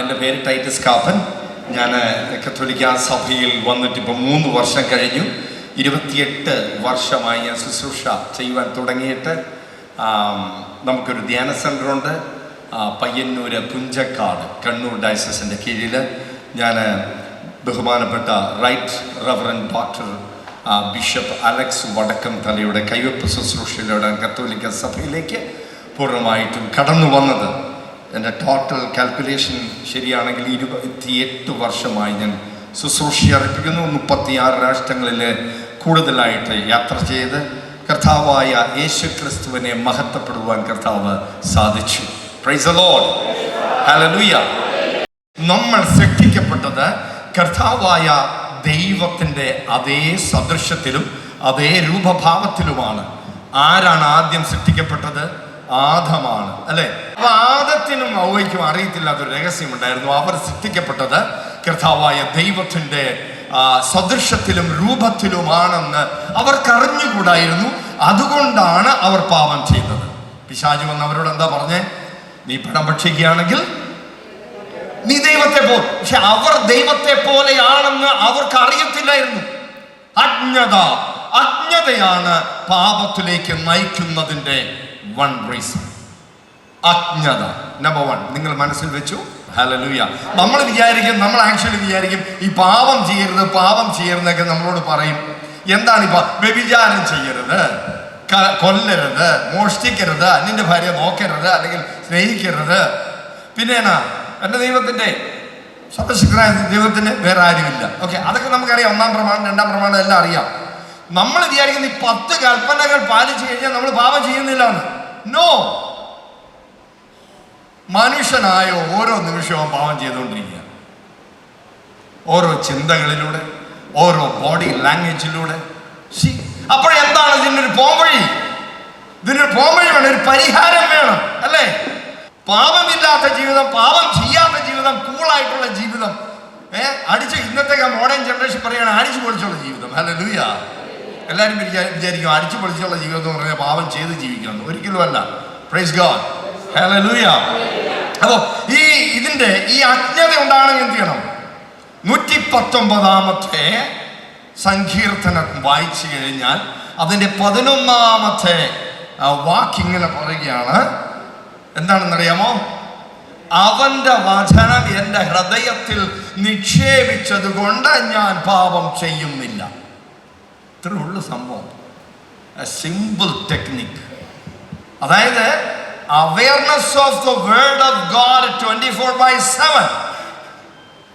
എന്റെ പേര് ടൈറ്റസ് കാപ്പൻ. ഞാൻ കത്തോലിക്ക സഭയിൽ വന്നിട്ട് ഇപ്പോൾ മൂന്ന് വർഷം കഴിഞ്ഞു. ഇരുപത്തിയെട്ട് വർഷമായി ഞാൻ ശുശ്രൂഷ ചെയ്യുവാൻ തുടങ്ങിയിട്ട് നമുക്കൊരു ധ്യാന സെന്ററുണ്ട് പയ്യന്നൂര് പുഞ്ചക്കാട് കണ്ണൂർ ഡയസസിന്റെ കീഴിൽ ഞാൻ ബഹുമാനപ്പെട്ട right reverend doctor bishop Alex വടക്കം തലയുടെ കൈവപ്പ് ശുശ്രൂഷയിലൂടെ കത്തോലിക്ക സഭയിലേക്ക് പൂർണമായിട്ടും കടന്നു വന്നത്. എന്റെ ടോട്ടൽ കാൽക്കുലേഷൻ ശരിയാണെങ്കിൽ ഇരുപത്തിയെട്ട് വർഷമായി ഞാൻ ശുശ്രൂഷ അർപ്പിക്കുന്നു. മുപ്പത്തിയാറ് രാഷ്ട്രങ്ങളിൽ കൂടുതലായിട്ട് യാത്ര ചെയ്ത് കർത്താവായ യേശു ക്രിസ്തുവിനെ മഹത്വപ്പെടുവാൻ കർത്താവ് സാധിച്ചു. നമ്മൾ സൃഷ്ടിക്കപ്പെട്ടത് കർത്താവായ ദൈവത്തിന്റെ അതേ സദൃശ്യത്തിലും അതേ രൂപഭാവത്തിലുമാണ്. ആരാണ് ആദ്യം സൃഷ്ടിക്കപ്പെട്ടത്? ആദമാണ് അല്ലെ? അപ്പൊ ആദത്തിനും ഔവയ്ക്കും അറിയത്തില്ലാത്തൊരു രഹസ്യമുണ്ടായിരുന്നു. അവർ സൃഷ്ടിക്കപ്പെട്ടത് കർത്താവായ ദൈവത്തിന്റെ സദൃശത്തിലും രൂപത്തിലുമാണെന്ന് അവർക്കറിഞ്ഞുകൂടായിരുന്നു. അതുകൊണ്ടാണ് അവർ പാപം ചെയ്തത്. പിശാജു വന്ന് അവരോട് എന്താ പറഞ്ഞേ? നീ പണം ഭക്ഷിക്കുകയാണെങ്കിൽ നീ ദൈവത്തെ പോ പക്ഷെ അവർ ദൈവത്തെ പോലെയാണെന്ന് അവർക്ക് അറിയത്തില്ലായിരുന്നു അജ്ഞത അജ്ഞതയാണ് പാപത്തിലേക്ക് നയിക്കുന്നതിന്റെ വൺ റീസൺ അജ്ഞത. നമ്പർ വൺ നിങ്ങൾ മനസ്സിൽ വെച്ചു. ഹലലൂയ നമ്മൾ വിചാരിക്കും നമ്മൾ ആക്ച്വലി വിചാരിക്കും ഈ പാപം ചെയ്യരുത് പാപം ചെയ്യരുതെന്നൊക്കെ നമ്മളോട് പറയും. എന്താണ് ഇപ്പൊ വ്യഭിചാരം ചെയ്യരുത് കൊല്ലരുത് മോഷ്ടിക്കരുത് അന്യന്റെ ഭാര്യ നോക്കരുത് അല്ലെങ്കിൽ സ്നേഹിക്കരുത്. പിന്നെ എന്നാ എന്റെ ദൈവത്തിന്റെ സർവശക്തനായ ദൈവത്തിന് വേറെ ആരുമില്ല. ഓക്കെ അതൊക്കെ നമുക്കറിയാം. ഒന്നാം പ്രമാണം രണ്ടാം പ്രമാണം എല്ലാം അറിയാം. നമ്മൾ വിചാരിക്കുന്ന ഈ പത്ത് കൽപ്പനകൾ പാലിച്ചു കഴിഞ്ഞാൽ നമ്മൾ പാപം ചെയ്യുന്നില്ല നോ മനുഷ്യനായ ഓരോ നിമിഷവും പാവം ചെയ്തുകൊണ്ടിരിക്കുക ഓരോ ചിന്തകളിലൂടെ ഓരോ ബോഡി ലാംഗ്വേജിലൂടെ അപ്പോഴെന്താണ് ഇതിനൊരു പോംവഴി? ഇതിനൊരു പോംവഴി വേണം ഒരു പരിഹാരം വേണം അല്ലേ? പാപമില്ലാത്ത ജീവിതം പാപം ചെയ്യാത്ത ജീവിതം കൂളായിട്ടുള്ള ജീവിതം ഏഹ് അടിച്ച് ഇന്നത്തെ മോഡേൺ ജനറേഷൻ പറയുകയാണ് അടിച്ചു പൊളിച്ചുള്ള ജീവിതം. അല്ല ലൂയ എല്ലാവരും വിചാ- വിചാരിക്കും അടിച്ചു പൊളിച്ചുള്ള ജീവിതം എന്ന് പറഞ്ഞാൽ പാപം ചെയ്ത് ജീവിക്കണം ഒരിക്കലുമല്ല പ്രൈസ് ഗോഡ് ഹല്ലേലൂയ അപ്പോൾ ഈ ഇതിന്റെ ഈ അജ്ഞത ഉണ്ടാകണമെങ്കിൽ എന്ത് ചെയ്യണം? നൂറ്റി പത്തൊമ്പതാമത്തെ സങ്കീർത്തനം വായിച്ചു കഴിഞ്ഞാൽ അതിന്റെ പതിനൊന്നാമത്തെ വാക്കിങ്ങനെ പറയുകയാണ്. എന്താണെന്നറിയാമോ? അവന്റെ വചനം എന്റെ ഹൃദയത്തിൽ നിക്ഷേപിച്ചത് കൊണ്ട് ഞാൻ പാപം ചെയ്യുന്നില്ല. ഇത്രേ ഉള്ളു സംഭവം സിമ്പിൾ ടെക്നിക് അതായത് awareness of the word of God twenty four by seven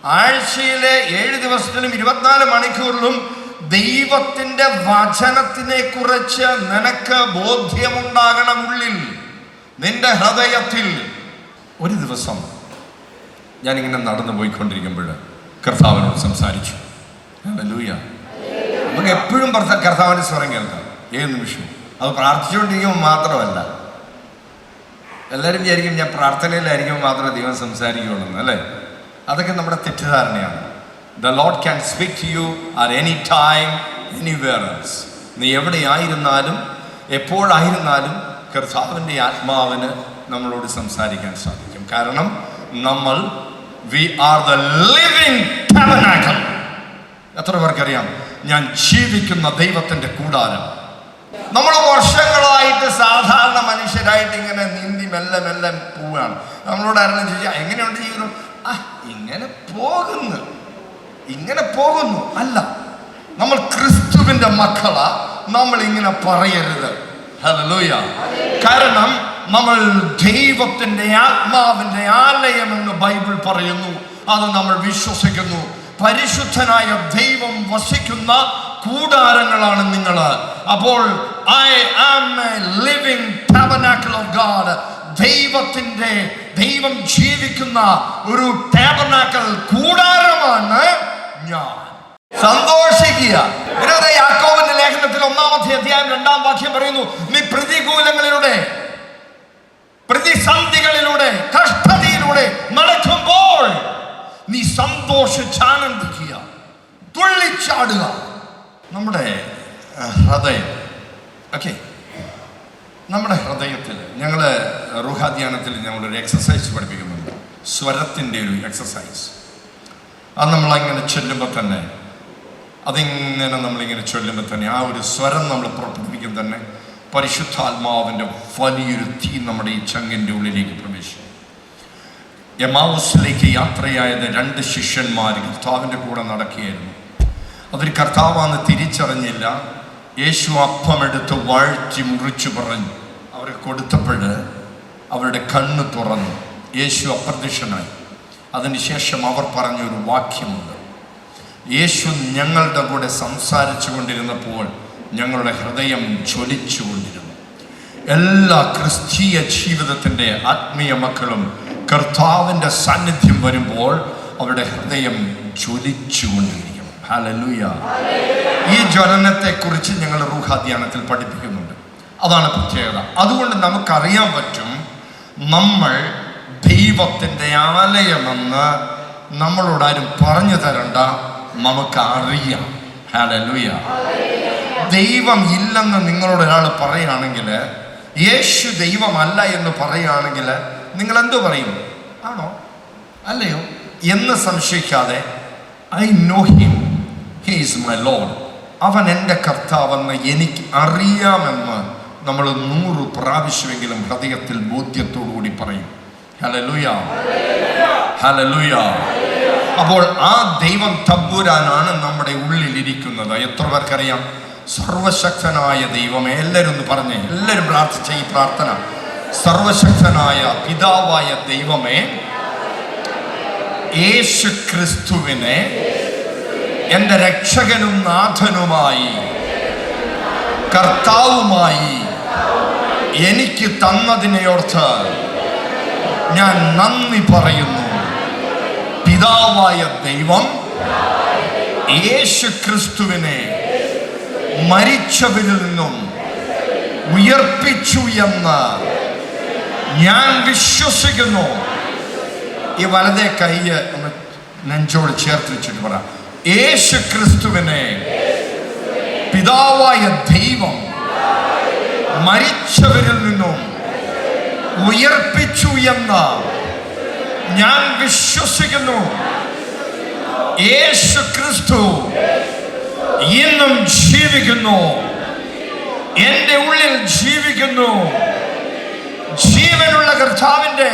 ആഴ്ചയിലെ ഏഴ് ദിവസത്തിലും ഇരുപത്തിനാല് മണിക്കൂറിലും ദൈവത്തിന്റെ വചനത്തിനെ കുറിച്ച് നിനക്ക് ബോധ്യമുണ്ടാകണം ഉള്ളിൽ. നിന്റെ ഹൃദയത്തിൽ. ഒരു ദിവസം ഞാനിങ്ങനെ നടന്നു പോയിക്കൊണ്ടിരിക്കുമ്പോൾ കർത്താവിനോട് സംസാരിച്ചു. ഹല്ലേലൂയ. നമുക്ക് എപ്പോഴും കർത്താവിന്റെ സ്വരം കേൾക്കാം. ഏത് നിമിഷവും. അത് പ്രാർത്ഥിച്ചുകൊണ്ടിരിക്കുമ്പോൾ മാത്രമല്ല. എല്ലാവരും വിചാരിക്കും ഞാൻ പ്രാർത്ഥനയിലായിരിക്കും മാത്രമേ ദൈവം സംസാരിക്കുകയുള്ളൂ അല്ലേ? അതൊക്കെ നമ്മുടെ തെറ്റിദ്ധാരണയാണ്. The Lord can speak to you at any time anywhere else നീ എവിടെയായിരുന്നാലും എപ്പോഴായിരുന്നാലും കർത്താവിന്റെ ആത്മാവിന് നമ്മളോട് സംസാരിക്കാൻ സാധിക്കും. കാരണം നമ്മൾ we are the living tabernacle എത്ര പേർക്കറിയാം ഞാൻ ജീവിക്കുന്ന ദൈവത്തിന്റെ കൂടാരം. നമ്മൾ വർഷങ്ങളായിട്ട് സാധാരണ മനുഷ്യരായിട്ട് ഇങ്ങനെ നീന്തി മെല്ലെ മെല്ലെ പോവുകയാണ്. നമ്മളോട് ആരെങ്കിലും ചോദിച്ചാൽ എങ്ങനെയുണ്ട് ജീവിതം? ആ ഇങ്ങനെ പോകുന്നു. ഇങ്ങനെ പോകുന്നു. അല്ല നമ്മൾ ക്രിസ്തുവിന്റെ മക്കളാ നമ്മൾ ഇങ്ങനെ പറയരുത്. ഹല്ലേലൂയ. കാരണം നമ്മൾ ദൈവത്തിന്റെ ആത്മാവിന്റെ ആലയമെന്ന് ബൈബിൾ പറയുന്നു. അത് നമ്മൾ വിശ്വസിക്കുന്നു. പരിശുദ്ധനായ ദൈവം വസിക്കുന്ന കൂടാരങ്ങളാണ് നിങ്ങൾ. അപ്പോൾ I am a living tabernacle of God ദൈവത്തിന്റെ ദൈവം ജീവിക്കുന്ന ഒരു ടാബനാക്കൽ കൂടാരമാണ് ഞാൻ. സന്തോഷിക്കുക. യാക്കോബിന്റെ ലേഖനത്തിൽ ഒന്നാമത്തെ അധ്യായം രണ്ടാം വാക്യം പറയുന്നു നീ പ്രതികൂലങ്ങളിലൂടെ പ്രതിസന്ധികളിലൂടെ കഷ്ടതയിലൂടെ നടക്കുമ്പോൾ നീ സന്തോഷിച്ചാനന്ദിക്കുക. തുള്ളിച്ചാടുക. നമ്മുടെ ഹൃദയം. ഓക്കെ നമ്മുടെ ഹൃദയത്തിൽ ഞങ്ങൾ റുഹാധ്യാനത്തിൽ ഞങ്ങളൊരു എക്സസൈസ് പഠിപ്പിക്കുന്നുണ്ട്. സ്വരത്തിന്റെ ഒരു എക്സസൈസ് അത് നമ്മളങ്ങനെ ചൊല്ലുമ്പോൾ തന്നെ അതിങ്ങനെ നമ്മളിങ്ങനെ ചൊല്ലുമ്പോൾ തന്നെ ആ ഒരു സ്വരം നമ്മൾ പുറപ്പെടുവിക്കും തന്നെ പരിശുദ്ധാത്മാവിന്റെ വലിയൊരു തീ നമ്മുടെ ഈ ചങ്ങിന്റെ ഉള്ളിലേക്ക് പ്രവേശിക്കും. എമാവസിലേക്ക് യാത്രയായത് രണ്ട് ശിഷ്യന്മാർ കർത്താവിന്റെ കൂടെ നടക്കുകയായിരുന്നു. അവർ കർത്താവാന്ന് തിരിച്ചറിഞ്ഞില്ല. യേശു അപ്പമെടുത്ത് വാഴ്ത്തി മുറിച്ചു പറഞ്ഞു. അവരെ കൊടുത്തപ്പോൾ അവരുടെ കണ്ണ് തുറന്നു. യേശു അപ്രത്യക്ഷനായി. അതിനുശേഷം അവർ പറഞ്ഞൊരു വാക്യമുണ്ട്. യേശു ഞങ്ങളുടെ കൂടെ സംസാരിച്ചു കൊണ്ടിരുന്നപ്പോൾ ഞങ്ങളുടെ ഹൃദയം ജ്വലിച്ചു കൊണ്ടിരുന്നു. എല്ലാ ക്രിസ്തീയ ജീവിതത്തിന്റെ ആത്മീയ മക്കളും കർത്താവിന്റെ സാന്നിധ്യം വരുമ്പോൾ അവരുടെ ഹൃദയം ജ്വലിച്ചു കൊണ്ടിരിക്കും ഹലലുയ ഈ ജ്വലനത്തെക്കുറിച്ച് ഞങ്ങൾ റൂഹാധ്യാനത്തിൽ പഠിപ്പിക്കുന്നുണ്ട്. അതാണ് പ്രത്യേകത. അതുകൊണ്ട് നമുക്കറിയാൻ പറ്റും നമ്മൾ ദൈവത്തിന്റെ ആലയമെന്ന് നമ്മളോടാരും പറഞ്ഞു തരണ്ട നമുക്ക് അറിയാം ഹലലുയ ദൈവം ഇല്ലെന്ന് നിങ്ങളോട് ഒരാൾ പറയുകയാണെങ്കിൽ യേശു ദൈവമല്ല എന്ന് പറയുകയാണെങ്കിൽ നിങ്ങൾ എന്തു പറയും? ആണോ? അല്ലയോ? എന്ന് സംശയിക്കാതെ I know him. He is my Lord. അവൻ എന്റെ കർത്താവെന്ന് എനിക്ക് അറിയാമെന്ന് നമ്മൾ നൂറ് പ്രാവശ്യമെങ്കിലും ഹൃദയത്തിൽ ബോധ്യത്തോടുകൂടി പറയും. ഹലലുയ ഹലലുയ അപ്പോൾ ആ ദൈവം തമ്പുരാനാണ് നമ്മുടെ ഉള്ളിലിരിക്കുന്നത്. എത്ര പേർക്കറിയാം? സർവശക്തനായ ദൈവമേ. എല്ലാവരും ഒന്ന് പറഞ്ഞേ. എല്ലാവരും പ്രാർത്ഥിച്ച ഈ പ്രാർത്ഥന. സർവശക്തനായ പിതാവായ ദൈവമേ യേശു ക്രിസ്തുവിനെ എന്റെ രക്ഷകനും നാഥനുമായി കർത്താവുമായി എനിക്ക് തന്നതിനെയോർത്ത് ഞാൻ നന്ദി പറയുന്നു. പിതാവായ ദൈവം യേശു ക്രിസ്തുവിനെ മരിച്ചവരിൽ നിന്നും ഉയർപ്പിച്ചു എന്ന് ഞാൻ വിശ്വസിക്കുന്നു. ഈ വലതേ കയ്യ് നെഞ്ചോട് ചേർത്ത് വെച്ചിട്ട് പറ. യേശു ക്രിസ്തുവിനെ പിതാവായ ദൈവം മരിച്ചവരിൽ നിന്നും ഉയർപ്പിച്ചു എന്ന് ഞാൻ വിശ്വസിക്കുന്നു. യേശു ക്രിസ്തു ഇന്നും ജീവിക്കുന്നു. എന്റെ ഉള്ളിൽ ജീവിക്കുന്നു. ജീവനുള്ള കർത്താവിന്റെ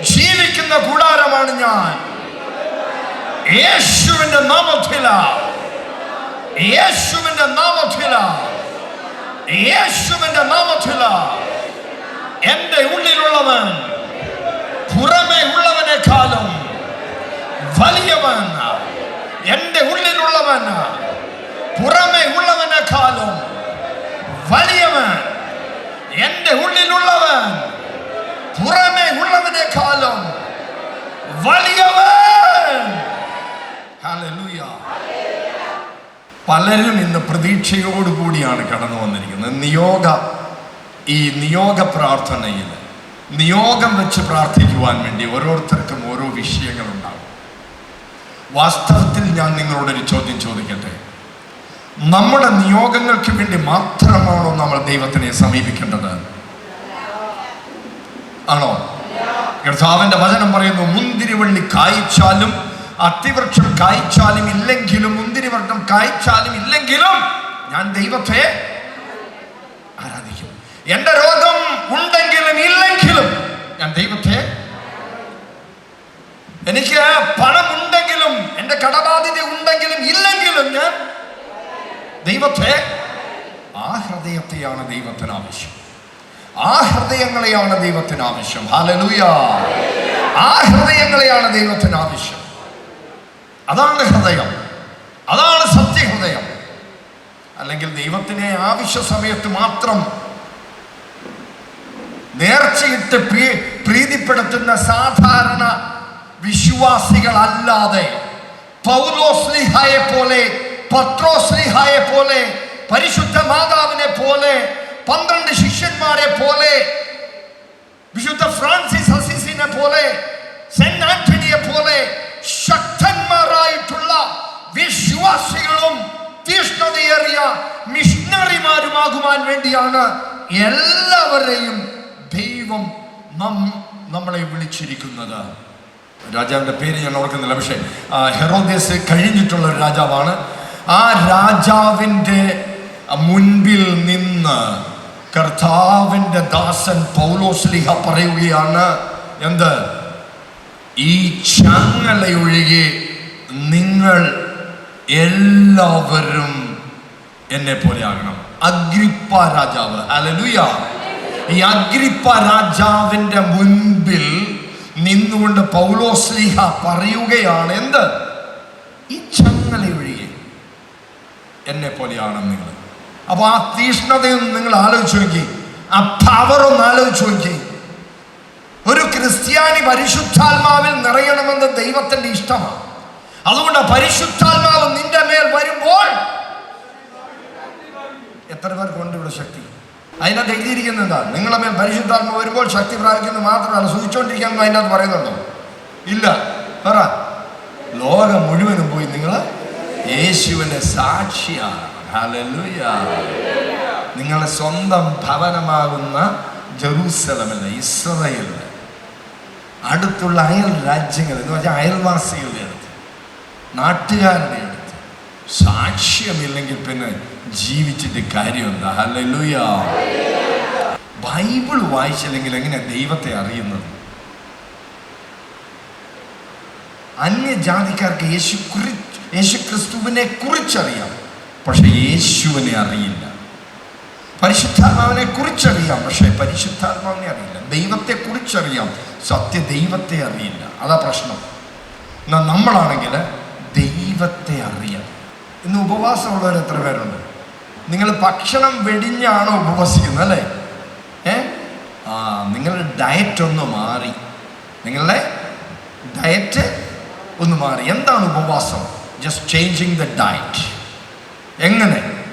ജീവിക്കുന്ന കൂടാരമാണ് ഞാൻ. യേശുവിന്റെ നാമത്തില. യേശുവിന്റെ നാമത്തില. യേശുവിന്റെ നാമത്തില. എന്റെ ഉള്ളിലുള്ളവൻ പുറമെ ഉള്ളവനേക്കാളും വലിയവൻ. എന്റെ ഉള്ളിലുള്ളവൻ പുറമെ ഉള്ളവനേക്കാളും വലിയവൻ. എന്റെ ഉള്ളിലുള്ളവൻ പുറമെ കാലം വലിയവൻ. പലരും ഇന്ന് പ്രതീക്ഷയോടുകൂടിയാണ് കടന്നു വന്നിരിക്കുന്നത്. നിയോഗ ഈ നിയോഗ പ്രാർത്ഥനയിൽ നിയോഗം വെച്ച് പ്രാർത്ഥിക്കുവാൻ വേണ്ടി ഓരോരുത്തർക്കും ഓരോ വിഷയങ്ങളുണ്ടാകും. വാസ്തവത്തിൽ ഞാൻ നിങ്ങളോടൊരു ചോദ്യം ചോദിക്കട്ടെ? നമ്മുടെ നിയോഗങ്ങൾക്ക് വേണ്ടി മാത്രമാണോ നമ്മൾ ദൈവത്തിനെ സമീപിക്കേണ്ടത്? ആണോ? കർത്താവിന്റെ വചനം പറയുന്നു മുന്തിരിവള്ളി കായ്ച്ചാലും അത്തിവൃക്ഷം കായ്ച്ചാലും ഇല്ലെങ്കിലും മുന്തിരിവൃക്ഷം കായ്ച്ചാലും ഇല്ലെങ്കിലും ഞാൻ ദൈവത്തെ ആരാധിക്കും. എന്റെ രോഗം ഉണ്ടെങ്കിലും ഇല്ലെങ്കിലും ഞാൻ ദൈവത്തെ എനിക്ക് പണം ഉണ്ടെങ്കിലും എന്റെ കടബാധ്യത ഉണ്ടെങ്കിലും ഇല്ലെങ്കിലും ഞാൻ ദൈവത്തെ ആ ഹൃദയത്തെയാണ് ദൈവത്തിന് ആവശ്യം. ആ ഹൃദയങ്ങളെയാണ് ദൈവത്തിന് ആവശ്യം. ഹാലലൂയ ആ ഹൃദയങ്ങളെയാണ് ദൈവത്തിന് ആവശ്യം. അതാണ് ഹൃദയം. അതാണ് സത്യഹൃദയം. അല്ലെങ്കിൽ ദൈവത്തിനെ ആവശ്യ സമയത്ത് മാത്രം നേർച്ചയിട്ട് പ്രീ- പ്രീതിപ്പെടുത്തുന്ന സാധാരണ വിശ്വാസികളല്ലാതെ പൗലോസ്ലിഹയെ പോലെ പത്രോസ്ലിഹായെ പോലെ പരിശുദ്ധ മാതാവിനെ പോലെ പന്ത്രണ്ട് ശിഷ്യന്മാരെ പോലെ വിശുദ്ധ ഫ്രാൻസിസ് അസിസിനെ പോലെ സെന്റ് ആന്റണിയെ പോലെ ശക്തന്മാരായിട്ടുള്ള വിശ്വാസികളും തീഷ്ണതയേറിയ മിഷണറിമാരുമാകുവാൻ വേണ്ടിയാണ് എല്ലാവരെയും ദൈവം നം നമ്മളെ വിളിച്ചിരിക്കുന്നത്. രാജാവിന്റെ പേര് ഞാൻ ഓർക്കുന്നില്ല പക്ഷേ ഹെറോദേസ് കഴിഞ്ഞിട്ടുള്ള ഒരു രാജാവാണ്. ആ രാജാവിന്റെ മുൻപിൽ നിന്ന് കർത്താവിന്റെ ദാസൻ പൗലോസ്ലിഹ പറയുകയാണ് എന്ത്? ഈ ചങ്ങലയൊഴികെ നിങ്ങൾ എല്ലാവരും എന്നെ പോലെ ആകണം. അഗ്രിപ്പ രാജാവ്. അലലുയ ഈ അഗ്രിപ്പ രാജാവിന്റെ മുൻപിൽ നിന്നുകൊണ്ട് പൗലോസ്ലിഹ പറയുകയാണ് എന്ത്? ഈ ചങ്ങലയൊഴികെ. എന്നെ പോലെയാണ് നിങ്ങൾ. അപ്പോൾ ആ തീഷ്ണതയും നിങ്ങൾ ആലോചിച്ച് നോക്കി. ആ പവർ ഒന്ന് ആലോചിച്ച് നോക്കി. ഒരു ക്രിസ്ത്യാനി പരിശുദ്ധാത്മാവിൽ നിറയണമെന്ന് ദൈവത്തിന്റെ ഇഷ്ടമാണ്. അതുകൊണ്ട് പരിശുദ്ധാത്മാവ് നിന്റെ മേൽ വരുമ്പോൾ എത്ര പേർക്കുണ്ട് ഇവിടെ ശക്തി? അതിനകത്ത് എഴുതിയിരിക്കുന്നത് എന്താ? നിങ്ങളെ മേൽ പരിശുദ്ധാത്മാവ് വരുമ്പോൾ ശക്തി പ്രാപിക്കുന്നത് മാത്രമല്ല സൂചിച്ചുകൊണ്ടിരിക്കാൻ അതിനകത്ത് പറയുന്നുണ്ടോ? ഇല്ല. പറ. ലോകം മുഴുവനും പോയി നിങ്ങൾ യേശുവിന്റെ സാക്ഷിയാണ്. ഹലലുയ നിങ്ങളുടെ സ്വന്തം ഭവനമാകുന്ന ജെറൂസലമല്ല ഇസ്രയേൽ അടുത്തുള്ള അയൽ രാജ്യങ്ങൾ എന്ന് പറഞ്ഞാൽ അയൽവാസികളുടെ അടുത്ത് നാട്ടുകാരുടെ അടുത്ത്. സാക്ഷ്യമില്ലെങ്കിൽ പിന്നെ ജീവിച്ചിട്ട് കാര്യമുണ്ട്? ഹലലുയ ബൈബിൾ വായിച്ചില്ലെങ്കിൽ എങ്ങനെ ദൈവത്തെ അറിയുന്നത്? അന്യജാതിക്കാർക്ക് യേശു കുറി യേശു ക്രിസ്തുവിനെ കുറിച്ചറിയാം പക്ഷെ യേശുവിനെ അറിയില്ല. പരിശുദ്ധാത്മാവിനെ കുറിച്ചറിയാം പക്ഷേ പരിശുദ്ധാത്മാവിനെ അറിയില്ല. ദൈവത്തെ കുറിച്ചറിയാം സത്യ ദൈവത്തെ അറിയില്ല. അതാ പ്രശ്നം. എന്നാൽ നമ്മളാണെങ്കിൽ ദൈവത്തെ അറിയാം ഇന്ന് ഉപവാസമുള്ളവർ എത്ര പേരുണ്ട്? നിങ്ങൾ ഭക്ഷണം വെടിഞ്ഞാണ് ഉപവസിക്കുന്നത് അല്ലേ? ഏ? ആ നിങ്ങളുടെ ഡയറ്റ് ഒന്ന് മാറി. നിങ്ങളുടെ ഡയറ്റ് ഒന്ന് മാറി. എന്താണ് ഉപവാസം? ജസ്റ്റ് ചേഞ്ചിങ് ദ ഡയറ്റ് എങ്ങനെ?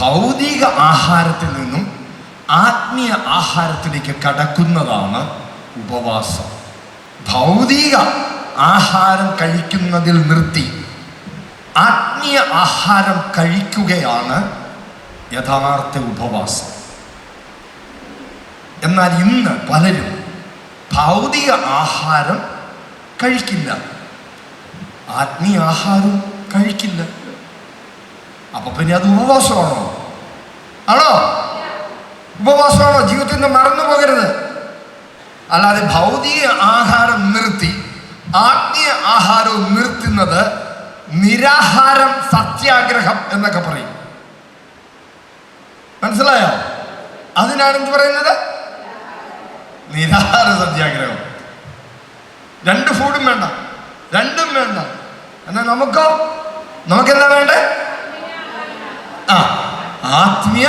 ഭൗതിക ആഹാരത്തിൽ നിന്നും ആത്മീയ ആഹാരത്തിലേക്ക് കടക്കുന്നതാണ് ഉപവാസം. ഭൗതിക ആഹാരം കഴിക്കുന്നതിൽ നിർത്തി ആത്മീയ ആഹാരം കഴിക്കുകയാണ് യഥാർത്ഥ ഉപവാസം. എന്നാൽ ഇന്ന് പലരും ഭൗതിക ആഹാരം കഴിക്കില്ല. ആത്മീയ ആഹാരം കഴിക്കില്ല. അപ്പൊ പിന്നെ അത് ഉപവാസമാണോ? ആണോ? ഉപവാസമാണോ? ജീവിതത്തിൽ നിന്ന് മറന്നു പോകരുത്. അല്ലാതെ ഭൗതിക ആഹാരം നിർത്തി ആത്മീയ ആഹാരവും നിർത്തുന്നത് നിരാഹാരം സത്യാഗ്രഹം എന്നൊക്കെ പറയും. മനസ്സിലായോ? അതിനാണ് എന്ത് പറയുന്നത്? നിരാഹാര സത്യാഗ്രഹം. രണ്ട് ഫുഡും വേണ്ട. രണ്ടും വേണ്ട. എന്നാൽ നമുക്കോ? നമുക്കെന്താ വേണ്ടേ? ആ ആത്മീയ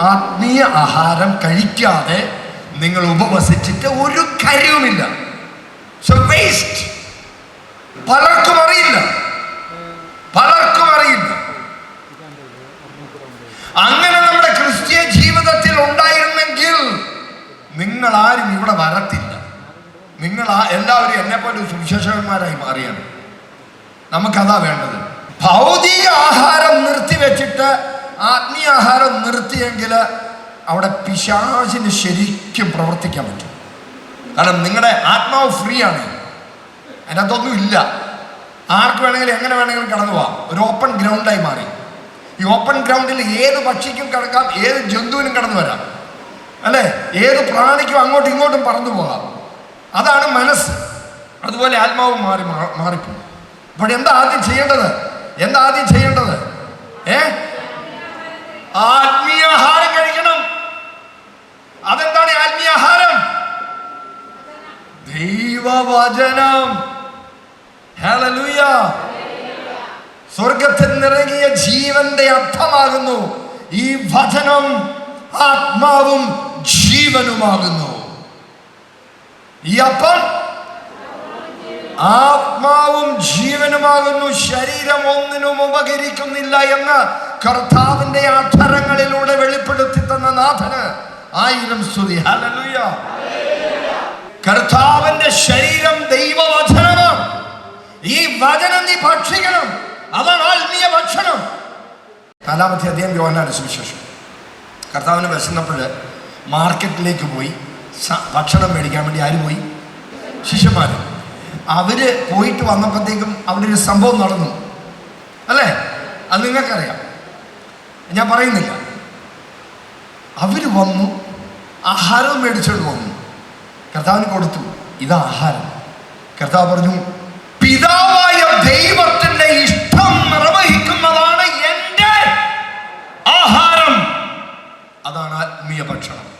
ആത്മീയ ആഹാരം കഴിക്കാതെ നിങ്ങൾ ഉപവസിച്ചിട്ട് ഒരു കാര്യവുമില്ല. സോ വേസ്റ്റ് പലർക്കും അറിയില്ല. പലർക്കും അറിയില്ല. അങ്ങനെ നമ്മുടെ ക്രിസ്തീയ ജീവിതത്തിൽ ഉണ്ടായിരുന്നെങ്കിൽ നിങ്ങൾ ആരും ഇവിടെ വരത്തില്ല. നിങ്ങൾ എല്ലാവരും എന്നെ പോലെ സുവിശേഷകന്മാരായി മാറിയാണ്. നമുക്കതാ വേണ്ടത്. ഭൗതിക ആഹാരം നിർത്തിവെച്ചിട്ട് ആത്മീയ ആഹാരം നിർത്തിയെങ്കിൽ അവിടെ പിശാചിന് ശരിക്കും പ്രവർത്തിക്കാൻ പറ്റും. കാരണം നിങ്ങളുടെ ആത്മാവ് ഫ്രീ ആണ് അതിനകത്തൊന്നും ഇല്ല. ആർക്ക് വേണമെങ്കിലും എങ്ങനെ വേണമെങ്കിലും കടന്നു പോവാം. ഒരു ഓപ്പൺ ഗ്രൗണ്ടായി മാറി. ഈ ഓപ്പൺ ഗ്രൗണ്ടിൽ ഏത് പക്ഷിക്കും കിടക്കാം ഏത് ജന്തുവിനും കടന്നു വരാം. അല്ലേ? ഏത് പ്രാണിക്കും അങ്ങോട്ടും ഇങ്ങോട്ടും പറന്നു പോകാം. അതാണ് മനസ്സ്. അതുപോലെ ആത്മാവ് മാറി മാറിപ്പോകും. അപ്പോൾ എന്താ ആദ്യം ചെയ്യേണ്ടത്? എന്താ ആദ്യം ചെയ്യേണ്ടത്? ഏ? ആത്മീയ ആഹാരം കഴിക്കണം. അതെന്താണ് ഈ ആത്മീയ ആഹാരം ദൈവവചനം. ഹല്ലേലൂയ. സ്വർഗത്തിൽ നിറങ്ങിയ ജീവന്റെ അർത്ഥമാകുന്നു. ഈ വചനം ആത്മാവും ജീവനുമാകുന്നു. ഈ അപ്പം ആത്മാവും ജീവനുമാകുന്നു ശരീരം ഒന്നിനും ഉപകരിക്കുന്നില്ല എന്ന് കർത്താവിന്റെ അധരങ്ങളിലൂടെ വെളിപ്പെടുത്തി തന്ന നാഥന് ആയിരം സ്തുതി. ഹല്ലേലൂയ. കർത്താവിന്റെ ശരീരം ദൈവവചനമാണ്. ഈ വചനം നീ ഭക്ഷിക്കണം. അതാണ് ആത്മീയ ഭക്ഷണം. നാലാമത്തെ അധികം യോഹനാന്റെ സുവിശേഷം. കർത്താവിന് വിശന്നപ്പോൾ മാർക്കറ്റിലേക്ക് പോയി ഭക്ഷണം മേടിക്കാൻ വേണ്ടി ആര് പോയി? ശിഷ്യന്മാർ അവർ പോയിട്ട് വന്നപ്പോഴത്തേക്കും അവിടെ ഒരു സംഭവം നടന്നു. അല്ലേ? അത് നിങ്ങൾക്കറിയാം. ഞാൻ പറയുന്നില്ല. അവർ വന്നു ആഹാരം മേടിച്ചോണ്ട് വന്നു. കർത്താവിന് കൊടുത്തു. ഇതാ ആഹാരം. കർത്താവ് പറഞ്ഞു പിതാവായ ദൈവത്തിന്റെ ഇഷ്ടം നിർവഹിക്കുന്നതാണ് എന്റെ ആഹാരം. അതാണ് ആത്മീയ ഭക്ഷണം.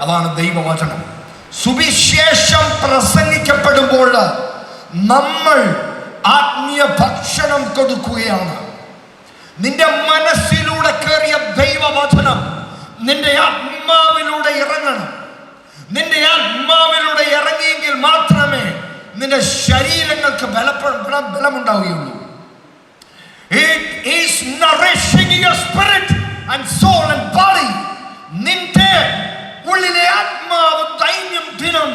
അതാണ് ദൈവവചനം. സുവിശേഷം പ്രസംഗിക്കപ്പെടുമ്പോൾ നമ്മൾ ആത്മീയ ഭക്ഷണം കൊടുക്കുകയാണ്. നിന്റെ മനസ്സിലൂടെ കയറിയ ദൈവവചനം നിന്റെ ആത്മാവിലൂടെ ഇറങ്ങണം. നിന്റെ ആത്മാവിലൂടെ ഇറങ്ങിയെങ്കിൽ മാത്രമേ നിന്റെ ശരീരങ്ങൾക്ക് ബലമുണ്ടാവുകയുള്ളൂ. നിന്റെ ഉള്ളിലെ ആത്മാവ് ദൈന്യം ദിനം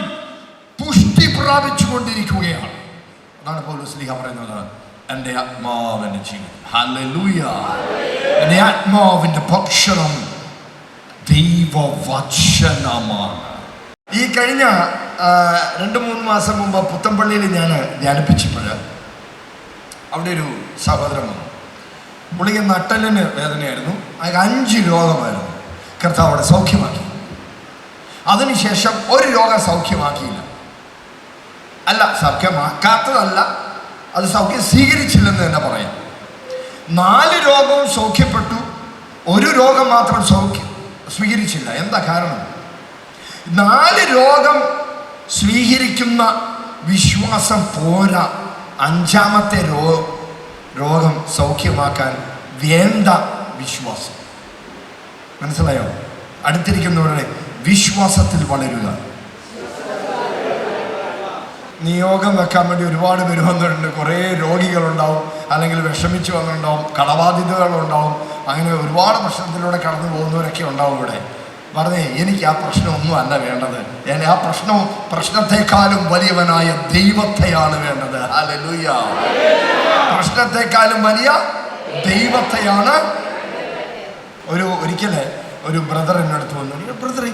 പുഷ്ടി പ്രാപിച്ചു കൊണ്ടിരിക്കുകയാണ് അതാണ് പൗലോസ് ലീഹ പറയുന്നത്. എന്റെ ആത്മാവിന്റെ ജീവിതം എന്റെ ആത്മാവിന്റെ ഭക്ഷണം ദൈവവചനമാണ്. ഈ കഴിഞ്ഞ രണ്ട് മൂന്ന് മാസം മുമ്പ് പുത്തമ്പള്ളിയിൽ ഞാൻ ധ്യാനിപ്പിച്ചപ്പോൾ അവിടെ ഒരു സഹോദരൻ വന്നു. പുള്ളിക്ക് നട്ടലിന് വേദനയായിരുന്നു. അയാൾക്ക് അഞ്ച് രോഗമായിരുന്നു. കർത്താവ് അവിടെ സൗഖ്യമാക്കി. അതിനുശേഷം ഒരു രോഗം സൗഖ്യമാക്കിയില്ല. അല്ല സൗഖ്യമാക്കാത്തതല്ല അത് സൗഖ്യം സ്വീകരിച്ചില്ലെന്ന് തന്നെ പറയാം. നാല് രോഗവും സൗഖ്യപ്പെട്ടു. ഒരു രോഗം മാത്രം സൗഖ്യം സ്വീകരിച്ചില്ല. എന്താ കാരണം? നാല് രോഗം സ്വീകരിക്കുന്ന വിശ്വാസം പോരാ. അഞ്ചാമത്തെ രോ രോഗം സൗഖ്യമാക്കാൻ വേണ്ട വിശ്വാസം. മനസ്സിലായോ? അടുത്തിരിക്കുന്നവരുടെ വിശ്വാസത്തിൽ വളരുക. നിയോഗം വെക്കാൻ വേണ്ടി ഒരുപാട് പേര് വന്നിട്ടുണ്ട് കുറേ രോഗികളുണ്ടാവും അല്ലെങ്കിൽ വിഷമിച്ച് വന്നിട്ടുണ്ടാവും കടബാധിതകളുണ്ടാവും അങ്ങനെ ഒരുപാട് പ്രശ്നത്തിലൂടെ കടന്നു പോകുന്നവരൊക്കെ ഉണ്ടാവും ഇവിടെ. പറഞ്ഞേ എനിക്ക് ആ പ്രശ്നമൊന്നും അല്ല വേണ്ടത്. ഞാൻ ആ പ്രശ്നം പ്രശ്നത്തെക്കാളും വലിയവനായ ദൈവത്തെയാണ് വേണ്ടത്. ഹല്ലേലൂയ. പ്രശ്നത്തെക്കാളും വലിയ ദൈവത്തെയാണ് ഒരു ഒരിക്കൽ ഒരു ബ്രദർ എന്റെ അടുത്ത് വന്നു ബ്രദർ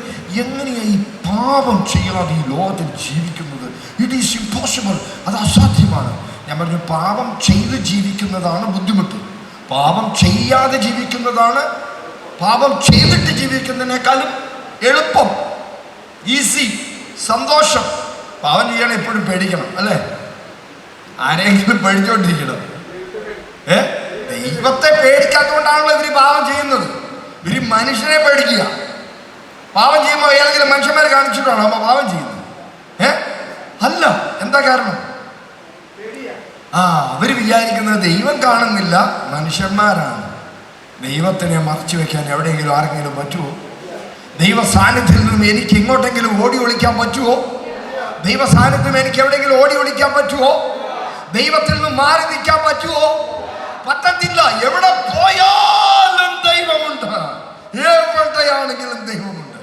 എങ്ങനെയാ ഈ പാപം ചെയ്യാതെ ഈ ലോകത്തിൽ ജീവിക്കുന്നത്? ഇറ്റ് ഈസ് ഇമ്പോസിബിൾ അത് അസാധ്യമാണ്. ഞാൻ പറഞ്ഞു പാപം ചെയ്ത് ജീവിക്കുന്നതാണ് ബുദ്ധിമുട്ട്. പാപം ചെയ്യാതെ ജീവിക്കുന്നതാണ് പാപം ചെയ്തിട്ട് ജീവിക്കുന്നതിനേക്കാളും എളുപ്പം. ഈസി സന്തോഷം. പാപം ചെയ്യണം എപ്പോഴും പേടിക്കണം അല്ലേ? ആരെങ്കിലും പേടിച്ചോണ്ടിരിക്കണം. ഏ? ദൈവത്തെ പേടിക്കാത്തതുകൊണ്ടാണല്ലോ ഇവർ പാവം ചെയ്യുന്നത്. ഇവർ മനുഷ്യനെ പേടിക്കുക. പാവം ചെയ്യുമ്പോൾ ഏതെങ്കിലും മനുഷ്യന്മാരെ കാണിച്ചിട്ടാണോ അമ്മ പാവം ചെയ്യുന്നത്? ഏ? അല്ല എന്താ കാരണം? ആ അവർ വിചാരിക്കുന്നത് ദൈവം കാണുന്നില്ല മനുഷ്യന്മാരാണ്. ദൈവത്തിനെ മറച്ചു വെക്കാൻ എവിടെയെങ്കിലും ആരെങ്കിലും പറ്റുമോ ദൈവ സാന്നിധ്യത്തിൽ നിന്നും എനിക്ക് എങ്ങോട്ടെങ്കിലും ഓടി ഒളിക്കാൻ പറ്റുമോ ദൈവ സാന്നിധ്യം എനിക്ക് എവിടെയെങ്കിലും ഓടി ഒളിക്കാൻ പറ്റുമോ ദൈവത്തിൽ നിന്ന് മാറി നിൽക്കാൻ പറ്റുമോ പറ്റത്തില്ല. എവിടെ ദൈവമുണ്ട് എവിടെയാണെങ്കിലും ദൈവമുണ്ട്.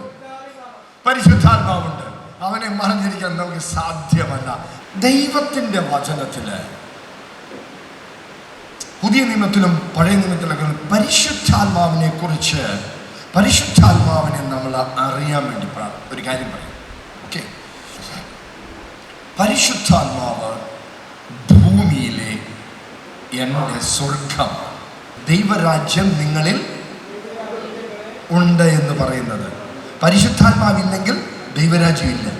പരിശുദ്ധാത്മാവുണ്ട്. അവനെ മറഞ്ഞിരിക്കാൻ നമുക്ക് സാധ്യമല്ല. ദൈവത്തിന്റെ വചനത്തിൽ പുതിയ നിയമത്തിലും പഴയ നിയമത്തിലൊക്കെ പരിശുദ്ധാത്മാവിനെ കുറിച്ച് പരിശുദ്ധാത്മാവിനെ നമ്മൾ അറിയാൻ വേണ്ടി ഒരു കാര്യം പറയും. ഓക്കെ പരിശുദ്ധാത്മാവ് ഭൂമിയിലെ എന്റെ സ്വർഗം. ദൈവരാജ്യം നിങ്ങളിൽ ഉണ്ട് എന്ന് പറയുന്നത്. പരിശുദ്ധാത്മാവില്ലെങ്കിൽ ദൈവരാജ്യം ഇല്ല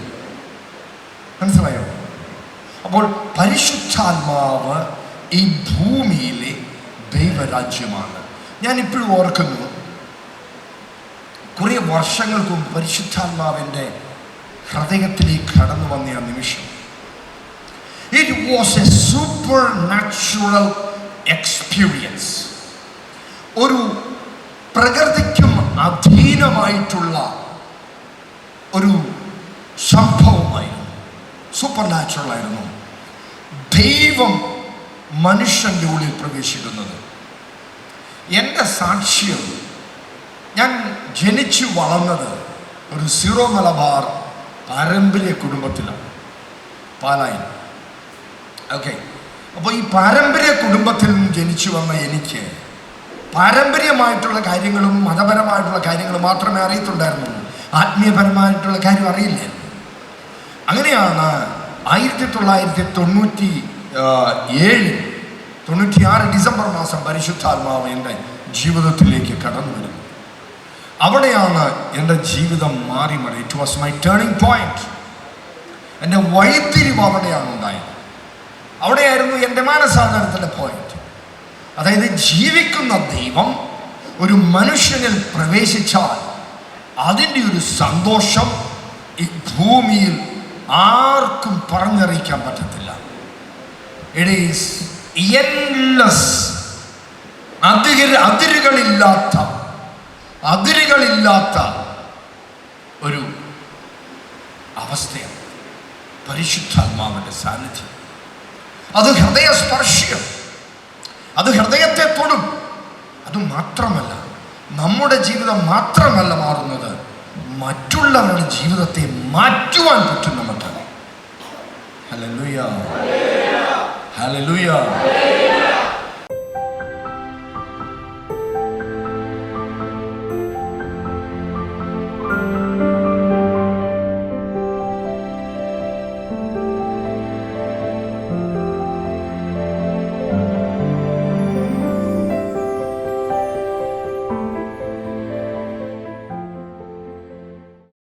മനസ്സിലായോ? അപ്പോൾ പരിശുദ്ധാത്മാവ് ഈ ഭൂമിയിലെ ദൈവരാജ്യമാണ്. ഞാൻ ഇപ്പോഴും ഓർക്കുന്നു കുറേ വർഷങ്ങൾക്ക് മുമ്പ് പരിശുദ്ധാത്മാവിന്റെ ഹൃദയത്തിലേക്ക് കടന്നു വന്ന ആ നിമിഷം. It was a supernatural experience ഒരു പ്രകൃതിക്കും അധീനമായിട്ടുള്ള ഒരു സംഭവമായിരുന്നു. സൂപ്പർ നാച്ചുറൽ ആയിരുന്നു. ദൈവം മനുഷ്യന്റെ ഉള്ളിൽ പ്രവേശിക്കുന്നത്. എന്റെ സാക്ഷ്യം ഞാൻ ജനിച്ചു വളർന്നത് ഒരു സീറോ മലബാർ പാരമ്പര്യ കുടുംബത്തിലാണ്. പാലായി ഓക്കെ അപ്പോൾ ഈ പാരമ്പര്യ കുടുംബത്തിൽ നിന്ന് ജനിച്ചു വന്ന എനിക്ക് പാരമ്പര്യമായിട്ടുള്ള കാര്യങ്ങളും മതപരമായിട്ടുള്ള കാര്യങ്ങളും മാത്രമേ അറിയത്തുണ്ടായിരുന്നുള്ളൂ. ആത്മീയപരമായിട്ടുള്ള കാര്യം അറിയില്ല. അങ്ങനെയാണ് ആയിരത്തി തൊള്ളായിരത്തി തൊണ്ണൂറ്റി ഏഴ് തൊണ്ണൂറ്റിയാറ് ഡിസംബർ മാസം പരിശുദ്ധാത്മാവ് എന്റെ ജീവിതത്തിലേക്ക് കടന്നു വരുന്നത് അവിടെയാണ് എന്റെ ജീവിതം മാറി മാറി. It was my turning point എന്റെ വഴിത്തിരിവ് അവിടെയാണ് ഉണ്ടായത്. അവിടെയായിരുന്നു എന്റെ മാനസാന്തരത്തിന്റെ പോയിന്റ് അതായത് ജീവിക്കുന്ന ദൈവം ഒരു മനുഷ്യനിൽ പ്രവേശിച്ചാൽ അതിന്റെ ഒരു സന്തോഷം ഈ ഭൂമിയിൽ ആർക്കും പറഞ്ഞറിയിക്കാൻ പറ്റത്തില്ല. ഇറ്റ് ഈസ് എൻലെസ് അതിര് അതിരുകളില്ലാത്ത അതിരുകളില്ലാത്ത ഒരു അവസ്ഥയാണ് പരിശുദ്ധാത്മാവിന്റെ സാന്നിധ്യം. അത് ഹൃദയസ്പർശ്യം അത് ഹൃദയത്തെ തൊടും. അത് മാത്രമല്ല നമ്മുടെ ജീവിതം മാത്രമല്ല മാറുന്നത്. മറ്റുള്ളവരുടെ ജീവിതത്തെ മാറ്റുവാൻ പറ്റുന്ന മറ്റാണ് ഹല്ലേലൂയ. ഹല്ലേലൂയ.